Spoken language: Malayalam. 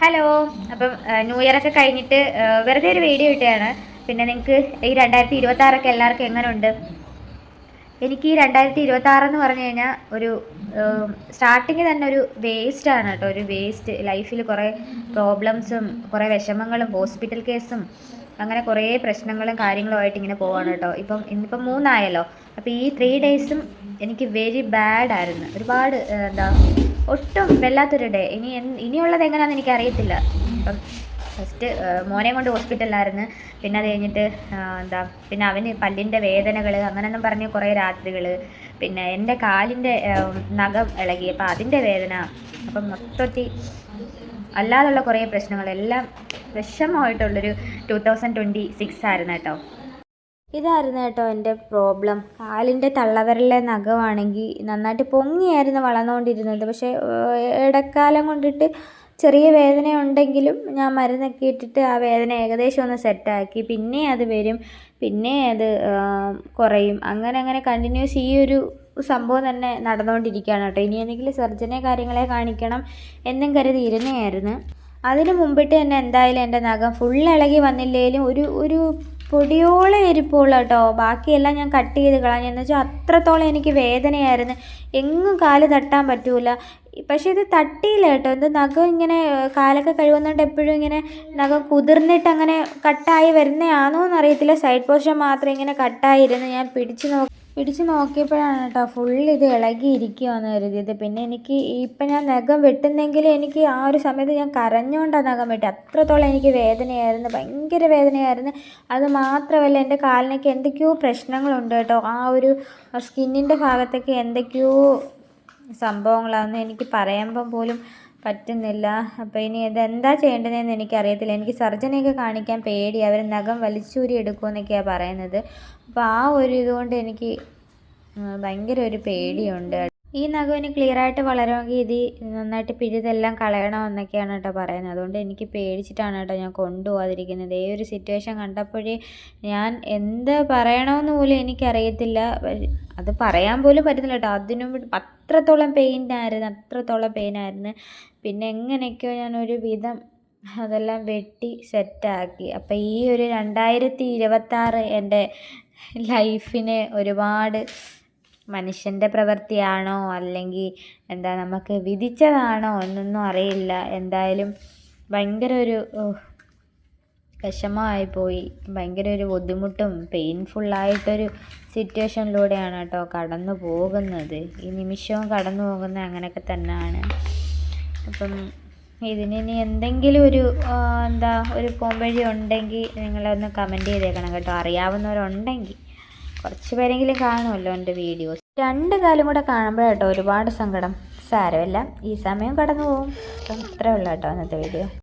ഹലോ അപ്പം ന്യൂ ഇയർ ഒക്കെ കഴിഞ്ഞിട്ട് വെറുതെ ഒരു വീഡിയോ ഇട്ടാണ് പിന്നെ നിങ്ങൾക്ക് ഈ രണ്ടായിരത്തി ഇരുപത്തി ആറൊക്കെ എല്ലാവർക്കും എങ്ങനെയുണ്ട് എനിക്ക് ഈ രണ്ടായിരത്തി ഇരുപത്തി ആറെന്ന് പറഞ്ഞു കഴിഞ്ഞാൽ ഒരു സ്റ്റാർട്ടിങ് തന്നെ ഒരു വേസ്റ്റ് ആണ് കേട്ടോ. ഒരു വേസ്റ്റ് ലൈഫിൽ കുറേ പ്രോബ്ലംസും കുറേ വിഷമങ്ങളും ഹോസ്പിറ്റൽ കേസും അങ്ങനെ കുറേ പ്രശ്നങ്ങളും കാര്യങ്ങളുമായിട്ട് ഇങ്ങനെ പോവാണ് കേട്ടോ. ഇപ്പം ഇന്നിപ്പം മൂന്നായല്ലോ. അപ്പോൾ ഈ ത്രീ ഡേയ്സും എനിക്ക് വെരി ബാഡ് ആയിരുന്നു. ഒരുപാട് എന്താ ഒട്ടും വല്ലാത്തൊരു ഡേ ഇനി ഇനിയുള്ളത് എങ്ങനെയാണെന്ന് എനിക്കറിയത്തില്ല. അപ്പം ഫസ്റ്റ് മോനെ കൊണ്ട് ഹോസ്പിറ്റലിലായിരുന്നു. പിന്നെ അത് കഴിഞ്ഞിട്ട് എന്താ പിന്നെ അവന് പല്ലിന്റെ വേദനകൾ അങ്ങനെയൊന്നും പറഞ്ഞ് കുറേ രാത്രികൾ പിന്നെ എന്റെ കാലിന്റെ നഖം ഇളകി. അപ്പം അതിന്റെ വേദന. അപ്പം മൊത്തത്തിൽ അല്ലാതുള്ള കുറേ പ്രശ്നങ്ങളെല്ലാം വിഷമമായിട്ടുള്ളൊരു ടു തൗസൻഡ് ട്വന്റി സിക്സ് ആയിരുന്നു കേട്ടോ. ഇതായിരുന്നു കേട്ടോ എന്റെ പ്രോബ്ലം. കാലിന്റെ തള്ളവിരലിലെ നഖമാണെങ്കിൽ നന്നായിട്ട് പൊങ്ങിയായിരുന്നു വളർന്നുകൊണ്ടിരുന്നത്. പക്ഷേ ഇടക്കാലം കൊണ്ടിട്ട് ചെറിയ വേദന ഉണ്ടെങ്കിലും ഞാൻ മരുന്നൊക്കെ ഇട്ടിട്ട് ആ വേദന ഏകദേശം ഒന്ന് സെറ്റാക്കി. പിന്നെ അത് വരും. പിന്നെ അത് കുറയും. അങ്ങനെ അങ്ങനെ കണ്ടിന്യൂസ് ഈ ഒരു സംഭവം തന്നെ നടന്നുകൊണ്ടിരിക്കുകയാണ് കേട്ടോ. ഇനി എന്തെങ്കിലും സർജനെ കാര്യങ്ങളെ കാണിക്കണം എന്നും കരുതി ഇരുന്നേയായിരുന്നു അതിന് മുമ്പിട്ട് തന്നെ എന്തായാലും എന്റെ നഖം ഫുൾ ഇളകി വന്നില്ലെങ്കിലും ഒരു ഒരു പൊടിയോളം എരിപ്പുള്ള കേട്ടോ ബാക്കിയെല്ലാം ഞാൻ കട്ട് ചെയ്ത് കളഞ്ഞു. എന്ന് വെച്ചാൽ അത്രത്തോളം എനിക്ക് വേദനയായിരുന്നു. എങ്ങും കാൽ തട്ടാൻ പറ്റൂല. പക്ഷേ ഇത് തട്ടിയില്ല കേട്ടോ ഇത് നഖം ഇങ്ങനെ കാലൊക്കെ കഴുകുന്നതുകൊണ്ട് എപ്പോഴും ഇങ്ങനെ നഖം കുതിർന്നിട്ട് അങ്ങനെ കട്ടായി വരുന്നതാണോ എന്നറിയത്തില്ല സൈഡ് പോർഷൻ മാത്രം ഇങ്ങനെ കട്ടായിരുന്നു ഞാൻ പിടിച്ചു നോക്കി പിടിച്ച് നോക്കിയപ്പോഴാണ് കേട്ടോ ഫുൾ ഇത് ഇളകിയിരിക്കുകയെന്ന് കരുതിയത്. പിന്നെ എനിക്ക് ഇപ്പം ഞാൻ നഖം വെട്ടുന്നെങ്കിൽ എനിക്ക് ആ ഒരു സമയത്ത് ഞാൻ കരഞ്ഞുകൊണ്ടാണ് നഖം വെട്ടി അത്രത്തോളം എനിക്ക് വേദനയായിരുന്നു ഭയങ്കര വേദനയായിരുന്നു. അത് മാത്രമല്ല എന്റെ കാലിനൊക്കെ എന്തൊക്കെയോ പ്രശ്നങ്ങളുണ്ട് കേട്ടോ. ആ ഒരു സ്കിന്നിന്റെ ഭാഗത്തൊക്കെ എന്തൊക്കെയോ സംഭവങ്ങളാണെന്ന് എനിക്ക് പറയുമ്പം പോലും പറ്റുന്നില്ല. അപ്പോൾ ഇനി ഇതെന്താ ചെയ്യേണ്ടതെന്ന് എനിക്കറിയത്തില്ല. എനിക്ക് സർജനെയൊക്കെ കാണിക്കാൻ പേടി. അവർ നഖം വലിച്ചൂരി എടുക്കുമെന്നൊക്കെയാണ് പറയുന്നത്. അപ്പോൾ ആ ഒരു ഇതുകൊണ്ട് എനിക്ക് ഭയങ്കര ഒരു പേടിയുണ്ട്. ഈ നഖം ആയിട്ട് വളരുമെങ്കിൽ ഇത് നന്നായിട്ട് പിഴുതെല്ലാം കളയണമെന്നൊക്കെയാണ് കേട്ടോ പറയുന്നത്. അതുകൊണ്ട് എനിക്ക് പേടിച്ചിട്ടാണ് കേട്ടോ ഞാൻ കൊണ്ടുപോകാതിരിക്കുന്നത്. ഈ ഒരു സിറ്റുവേഷൻ കണ്ടപ്പോഴേ ഞാൻ എന്ത് പറയണമെന്ന് പോലും എനിക്കറിയത്തില്ല. അത് പറയാൻ പോലും പറ്റുന്നില്ല കേട്ടോ. അതിനും അത്രത്തോളം പെയിനായിരുന്നു അത്രത്തോളം പെയിനായിരുന്നു പിന്നെ എങ്ങനെയൊക്കെയോ ഞാൻ ഒരു വിധം അതെല്ലാം വെട്ടി സെറ്റാക്കി. അപ്പം ഈ ഒരു രണ്ടായിരത്തി ഇരുപത്താറ് എന്റെ ലൈഫിനെ ഒരുപാട് മനുഷ്യന്റെ പ്രവൃത്തിയാണോ? അല്ലെങ്കിൽ എന്താ നമുക്ക് വിധിച്ചതാണോ? എന്നൊന്നും അറിയില്ല. എന്തായാലും ഭയങ്കര ഒരു വിഷമമായി പോയി ഭയങ്കര ഒരു ബുദ്ധിമുട്ടും പെയിൻഫുള്ളായിട്ടൊരു സിറ്റുവേഷനിലൂടെയാണ് കേട്ടോ കടന്നു പോകുന്നത്. ഈ നിമിഷവും കടന്നു പോകുന്നത് അങ്ങനെയൊക്കെ തന്നെയാണ് അപ്പം ഇതിനി എന്തെങ്കിലും ഒരു എന്താ ഒരു പോംവഴി ഉണ്ടെങ്കിൽ നിങ്ങളൊന്ന് കമന്റ് ചെയ്തേക്കണം കേട്ടോ. അറിയാവുന്നവരുണ്ടെങ്കിൽ. കുറച്ച് പേരെങ്കിലും കാണുമല്ലോ എന്റെ വീഡിയോസ്. രണ്ട് കാലം കൂടെ കാണുമ്പോഴാട്ടോ ഒരുപാട് സങ്കടം. സാരമില്ല. ഈ സമയം കടന്നു പോകും അപ്പം ഇത്രയേ ഉള്ളൂ കേട്ടോ അന്നത്തെ വീഡിയോ.